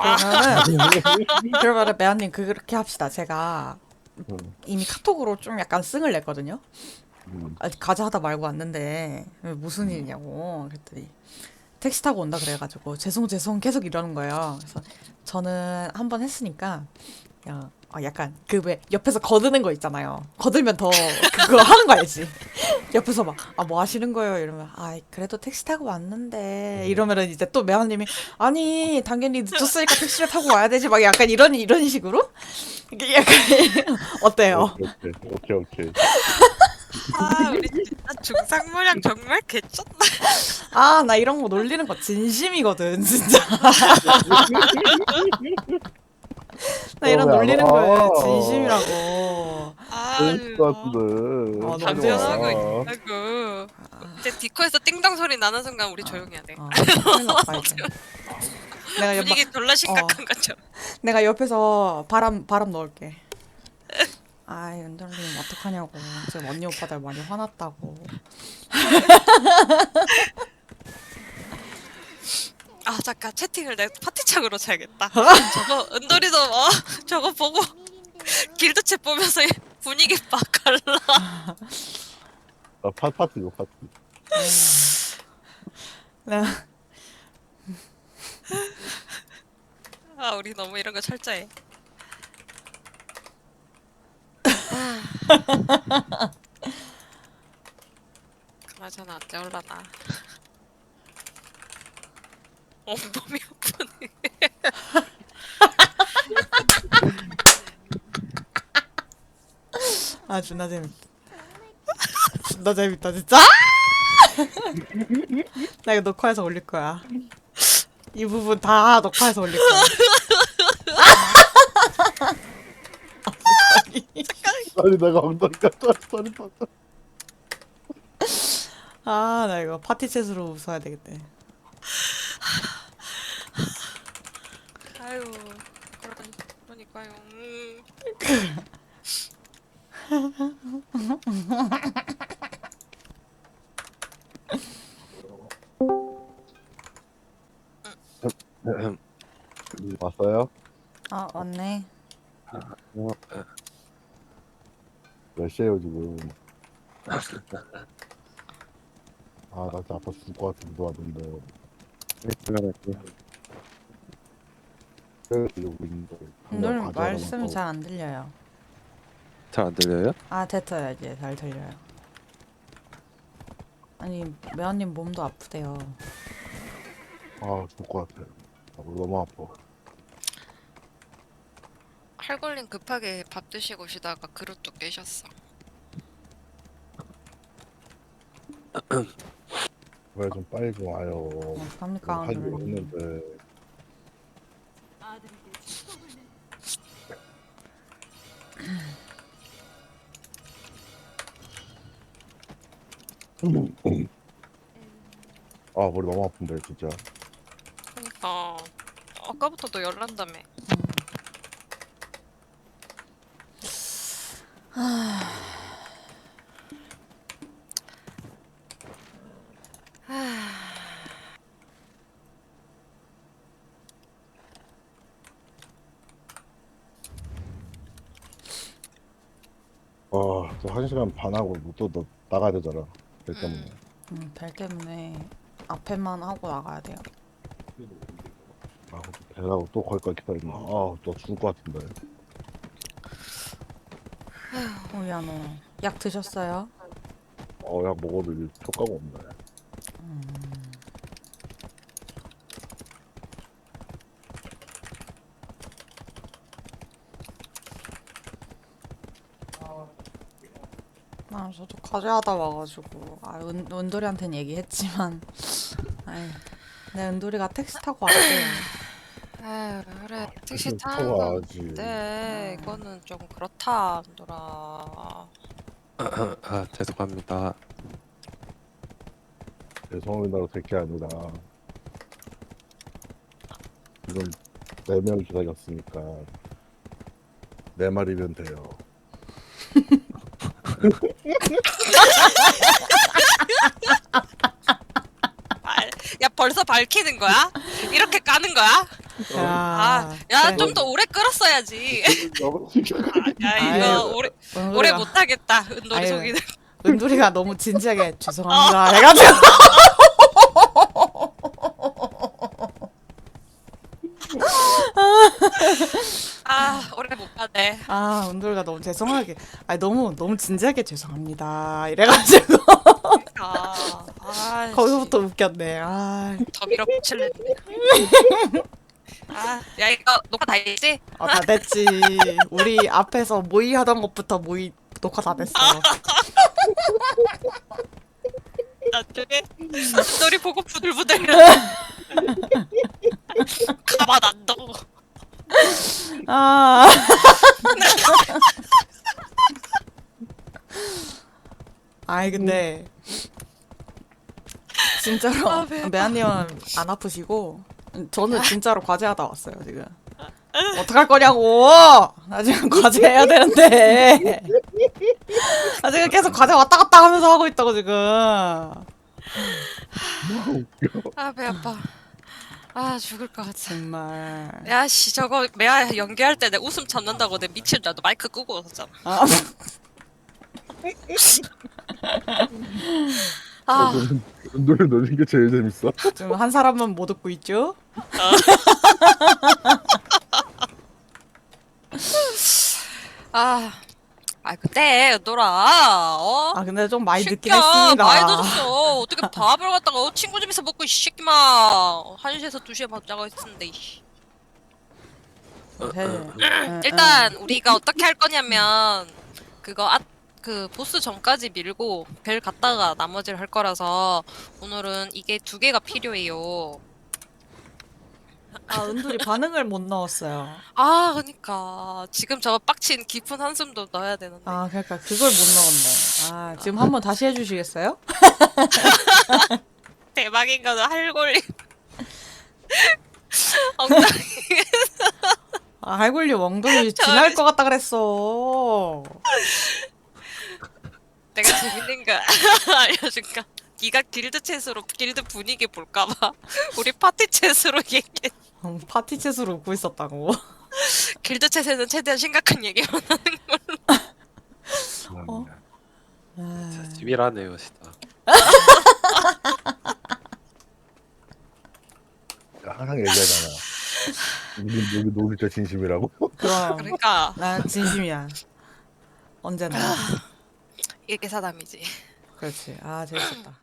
그러면은 그러면은 매한님 그렇게 합시다. 제가 음, 이미 카톡으로 좀 약간 승을 냈거든요. 음. 아, 가자 하다 말고 왔는데 무슨 일이냐고 그랬더니 택시 타고 온다 그래가지고 죄송 죄송 계속 이러는 거예요. 그래서 저는 한 번 했으니까 야, 아, 약간 그 왜 옆에서 거드는 거 있잖아요. 거들면 더 그거 하는 거 알지? 옆에서 막 아 뭐 하시는 거예요? 이러면 아 그래도 택시 타고 왔는데 이러면은 이제 또 매화님이 아니 당연히 늦었으니까 택시를 타고 와야 되지 막 약간 이런 이런 식으로 이게 약간 어때요? 오케이 오케이 오케이. 아 우리 진짜 중상모량 정말 개쩐다. 아 나 이런 거 놀리는 거 진심이거든 진짜. 나 이런 어, 놀리는 와? 거에 진심이라고. 같은데. 아, 너무 당연하고 와. 아이고. 이제 디코에서 띵동 소리 나는 순간 우리 조용해야 돼. 어, 큰일 났다 이제. 내가 옆 분위기 졸라 심각한 어. 거죠. 내가 옆에서 바람 바람 넣을게. 아, 연달님 어떡하냐고. 지금 언니 오빠들 많이 화났다고. 아 잠깐 채팅을 내 파티창으로 쳐야겠다. 저거 은돌이도 어 저거 보고 길드챗 보면서 분위기 막 갈라. 아, 파 파티죠 파티. 내가 아 우리 너무 이런 거 철저해. 그나저나 언제 올라나. 온몸이 아프네. 아 존나 재밌다. 존나 재밌다 진짜. 나 이거 녹화해서 올릴 거야. 이 부분 다 녹화해서 올릴 거야. 아니 내가 엉덩이가 쩔쩔이 쩔. 아, 나 이거 파티챗으로 웃어야 되겠네. 아유 그러니 그러니까요. 음. 왔어요? 아, 왔네. 몇 시에요 지금? 아, 나 진짜 아파 죽을 것 같은데 왔는데. 이러고 있는데. 오늘 가져가라고 말씀이 하고. 잘 안 들려요. 잘 안 들려요? 아, 됐어요. 이제 잘 들려요. 아니, 매화님 몸도 아프대요. 아, 죽을 것 같아. 아, 너무 아파. 할골님 급하게 밥 드시고 오시다가 그릇도 깨셨어. 왜좀 빨리 좀 와요. 어떡합니까, 오늘. 아 머리 너무 아픈데 진짜 그러니까 아까부터 너 열난다며. 아 또한 시간 반 하고 또 너 나가야 되잖아 그 때문에 음, 별 때문에 앞에만 하고 나가야 돼요. 아 배가고 또 거기까지 기다리면 아 또 죽을 것 같은데 오야노. 약 드셨어요? 어약 먹어도 이게 효과가 없네 아, 저도 과제하다 와가지고. 아, 은, 은돌이한테는 얘기했지만. 아이, 내 은돌이가 택시 타고 왔대요. 아유 그래 택시 택시 타고 타는 와야지. 건데 이거는 좀 그렇다 안돌아. 아 죄송합니다. 죄송합니다로 될 게 아니라 지금 네명 기다렸으니까 네 마리면 돼요 알- 야 벌써 밝히는 거야? 이렇게 까는 거야? 야, 아, 야. 좀 더 오래 끌었어야지. 야, 아유, 이거 오래, 오래 못 하겠다. 은돌이 아유. 속이는. 은돌이가 너무 진지하게 죄송합니다 해가지고 아, 오래 못 가 네. 아 은돌이가 너무 죄송하게 아니 너무 너무 진지하게 죄송합니다 이래가지고 아, 아, 거기서부터 웃겼네 아, 더 밀어붙일래. 아, 야, 이거 녹화 다 했지? 아, 다 됐지 우리 앞에서 모의 하던 것부터 모의 녹화 다 됐어 나중에 은돌이 보고 부들부들. 가만 안 둬. 아. 아이 근데 진짜로 아. 메아님은 안 아프시고 저는 진짜로 과제하다 왔어요 지금. 어떡할 거냐고! 나 지금 과제 해야 되는데. 나 지금 계속 과제 왔다 갔다 하면서 하고 있다고 지금. 아, 배 아파. 아, 죽을 것 같아. 정말 야, 씨, 저거 매아 연기할 때 내 웃음 참는다고 내 미칠 줄 알고 마이크 끄고 웃었잖아. 아, 아, 노래 노는 게 제일 재밌어. 지금 한 사람만 못 웃고 있죠? 아, 아, 근데 은돌아, 어? 아 근데 좀 많이 늦긴 새끼야, 했습니다 많이 늦었어. 어떻게 밥을 갖다가 어, 친구 집에서 먹고 이 새끼마 1시에서 2시에 먹자고 했는데 이씨. 네. 응, 일단 우리가 어떻게 할 거냐면 그거 아, 그 보스 전까지 밀고 벨 갔다가 나머지를 할 거라서 오늘은 이게 두 개가 필요해요. 아, 은돌이 반응을 못 넣었어요. 아, 그러니까 지금 저 빡친 깊은 한숨도 넣어야 되는데. 아, 그러니까 그걸 못 넣었네. 아, 지금 한번 다시 해주시겠어요? 대박인 거는 할골림. 엉덩이 아, 할굴리 엉덩이 지날 것 같다 그랬어. 내가 재밌는 거 알려줄까? 네가 길드 챗으로 길드 분위기 볼까봐 우리 파티 챗으로 얘기해. 음, 파티 챗으로 웃고 있었다고. 길드 챗에는 최대한 심각한 얘기만 하는 어? 진짜 치밀하네요, 진짜. 항상 얘기하잖아. 여기 여기 노는 진짜 진심이라고. 그럼 그러니까 난 진심이야. 언제나. 이게 사담이지. 그렇지. 아, 재밌었다.